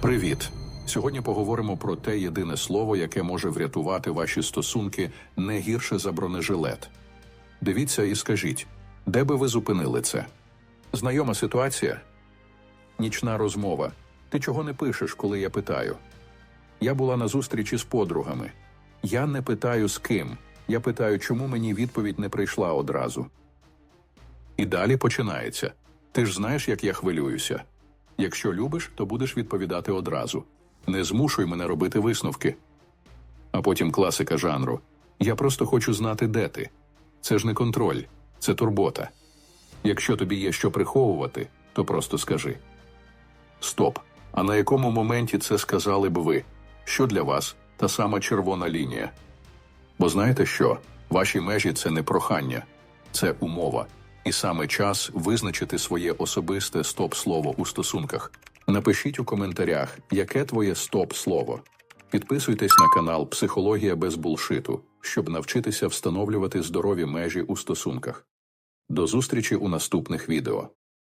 Привіт! Сьогодні поговоримо про те єдине слово, яке може врятувати ваші стосунки не гірше за бронежилет. Дивіться і скажіть, де би ви зупинили це? Знайома ситуація? Нічна розмова. Ти чого не пишеш, коли я питаю? Я була на зустрічі з подругами. Я не питаю з ким. Я питаю, чому мені відповідь не прийшла одразу. І далі починається. Ти ж знаєш, як я хвилююся. Якщо любиш, то будеш відповідати одразу. Не змушуй мене робити висновки. А потім класика жанру. Я просто хочу знати, де ти. Це ж не контроль, це турбота. Якщо тобі є що приховувати, то просто скажи. Стоп. А на якому моменті це сказали б ви? Що для вас та сама червона лінія? Бо знаєте що? Ваші межі це не прохання, це умова. І саме час визначити своє особисте стоп-слово у стосунках. Напишіть у коментарях, яке твоє стоп-слово. Підписуйтесь на канал Психологія без булшиту, щоб навчитися встановлювати здорові межі у стосунках. До зустрічі у наступних відео.